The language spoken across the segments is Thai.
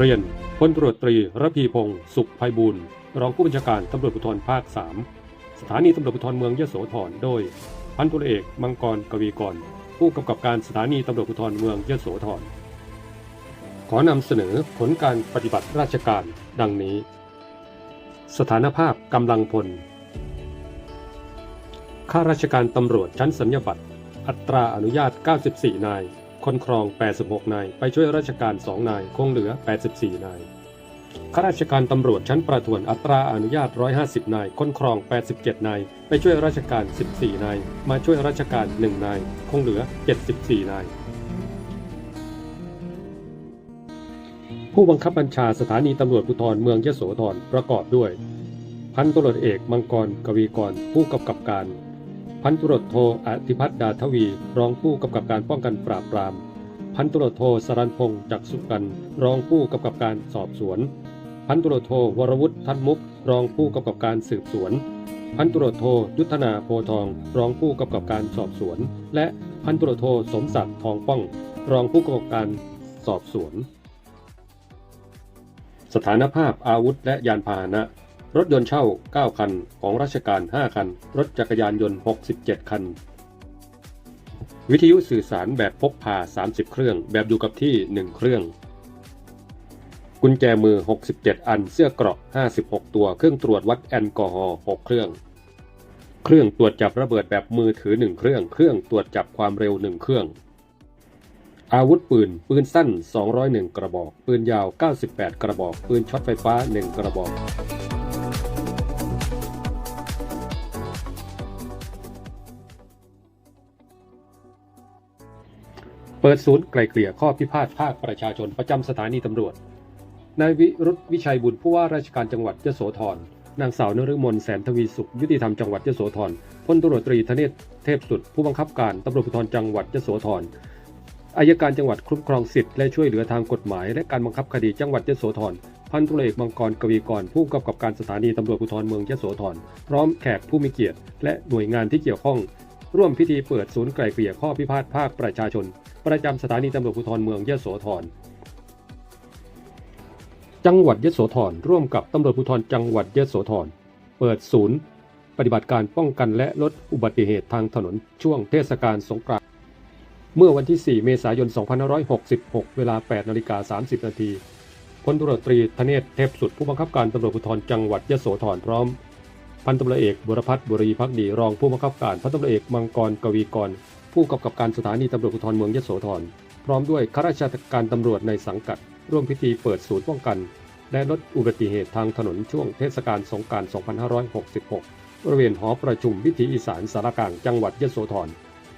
เรียนพลตรวจตรีระพีพงศ์สุขภัยบูรณ์รองผู้บัญชาการตำรวจภูธรภาค 3 สถานีตำรวจภูธรเมืองยโสธรโดย พันตุเอกมังกรกวีกร ผู้กำกับการสถานีตำรวจภูธรเมืองยโสธร ขอนำเสนอผลการปฏิบัติราชการ ดังนี้ สถานภาพกำลังพล ข้าราชการตำรวจชั้นสัญญาบัตร อัตราอนุญาต 94 นาย คนครอง 86 นาย ไปช่วยราชการ 2 นาย คงเหลือ 84 นาย ข้าราชการตำรวจชั้นประทวนอัตราอนุญาต 150 นาย คนครอง 87 นาย ไปช่วยราชการ 14 นาย มาช่วยราชการ 1 นาย คงเหลือ 74 นาย ผู้บังคับบัญชาสถานีตำรวจภูธรเมืองยโสธรประกอบด้วย พันตำรวจเอกมังกรกวีกรผู้กำกับการ พันตำรโทอธิพัฒน์ดาทวี รองผู้กำกับการป้องกันปราบปราม พันตำรโทสรันพงศ์จักสุกัน รองผู้กำกับการสอบสวน พันตำรโทวรวุฒิทันมุก รองผู้กำกับการสืบสวน พันตำรโทยุทธนาโพทอง รองผู้กำกับการสอบสวน และพันตำรโทสมศักดิ์ทองป้อง รองผู้กำกับการสอบสวน สถานภาพอาวุธและยานพาหนะ รถยนต์เช่า 9 คัน ของราชการ 5 คัน รถจักรยานยนต์ 67 คัน วิทยุสื่อสารแบบพกพา 30 เครื่อง แบบอยู่กับที่ 1 เครื่อง กุญแจมือ 67 อัน เสื้อเกราะ 56 ตัว เครื่องตรวจวัดแอลกอฮอล์ 6 เครื่อง เครื่องตรวจจับระเบิดแบบมือถือ 1 เครื่อง เครื่องตรวจจับความเร็ว 1 เครื่อง อาวุธปืน ปืนสั้น 201 กระบอก ปืนยาว 98 กระบอก ปืนช็อตไฟฟ้า 1 กระบอก ปิดศูนย์ไกลเกลี่ยข้อพิพาทภาคประชาชนประจำสถานีตำรวจ นายวิรุธวิชัยบุญผู้ว่าราชการจังหวัดยโสธร นางสาวนฤมลแสนทวีสุข ยุติธรรมจังหวัดยโสธร พลตำรวจตรีธเนศเทพสุด ผู้บังคับการตำรวจภูธรจังหวัดยโสธร อายการจังหวัดคุ้มครองสิทธิและช่วยเหลือทางกฎหมาย และการบังคับคดีจังหวัดยโสธร พันตุเอกมังกรกวีกรผู้กำกับการสถานีตำรวจภูธรเมืองยโสธร พร้อมแขกผู้มีเกียรติ และหน่วยงานที่เกี่ยวข้อง ร่วมพิธีเปิดศูนย์ไกล่เกลี่ยข้อพิพาทภาคประชาชน ประจำสถานีตำรวจภูธรเมืองยะโสธรจังหวัดยะโสธรร่วมกับตำรวจภูธรจังหวัดยะโสธรเปิดศูนย์ ปฏิบัติการป้องกันและลดอุบัติเหตุทางถนนช่วงเทศกาลสงกรานต์เมื่อวันที่ 4 เมษายน 2566 เวลา 8นาฬิกา30 นาทีพลตรวจตรีธเนศเทพสุดผู้บังคับการตำรวจภูธรจังหวัดยะโสธรพร้อม พันตำรวจเอกบุรพัฒน์บุรีพักดีรองผู้บังคับการพันตำรวจเอกมังกรกวีกร ผู้กำกับการสถานีตำรวจภูธรเมืองยโสธรพร้อมด้วยข้าราชการตำรวจในสังกัด ร่วมพิธีเปิดศูนย์ป้องกัน และลดอุบัติเหตุทางถนนช่วงเทศกาลสงกรานต์2566 บริเวณหอประชุมวิถีอีสานสารกลางจังหวัดยโสธร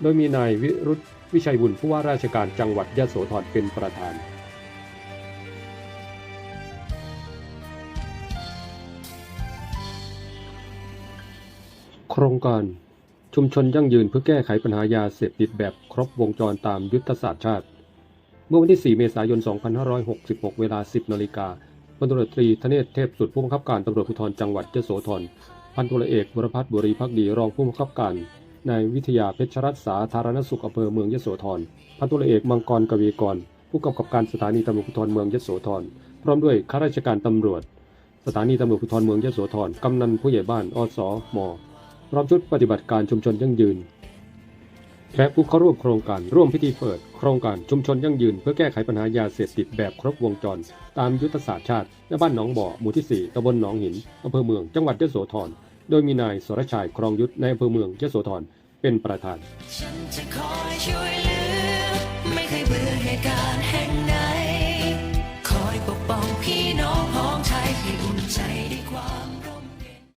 โดยมีนายวิรุธวิชัยบุญผู้ว่าราชการจังหวัดยโสธรเป็นประธาน ครงการชุมชนยั่งยืนเพื่อแก้ไขปัญหายาเสพติดแบบครบวงจรตามยุทธศาสตร์ชาติ เมื่อวันที่ 4 เมษายน 2566 เวลา 10 นาฬิกาพลตรวจตรีธเนศเทพสุดผู้บังคับการตำรวจภูธรจังหวัดยโสธร พันตุลเอกวรพัฒน์บุรีพักดีรองผู้บังคับการ นายวิทยาเพชรรัตน์สาธารณสุขอำเภอเมืองยโสธร พันตุลเอกมังกรกวีกร ผู้กำกับการสถานีตำรวจภูธรเมืองยโสธร พร้อมด้วยข้าราชการตำรวจ สถานีตำรวจภูธรเมืองยโสธร กำนันผู้ใหญ่บ้าน อสม พร้อมชุดปฏิบัติการชุมชนยั่งยืน และผู้เข้าร่วมโครงการร่วมพิธีเปิด โครงการชุมชนยั่งยืน เพื่อแก้ไขปัญหายาเสพติดแบบครบวงจร ตามยุทธศาสตร์ชาติณบ้านหนองบ่อหมู่ที่ 4ตำบลหนองหินอำเภอเมืองจังหวัดยะโสธรโดยมีนายสรชัยครองยุทธในอำเภอเมืองยะโสธรเป็นประธานไม่เคยเบื่อเหตุการณ์แห่งไหนคอยปกป้องพี่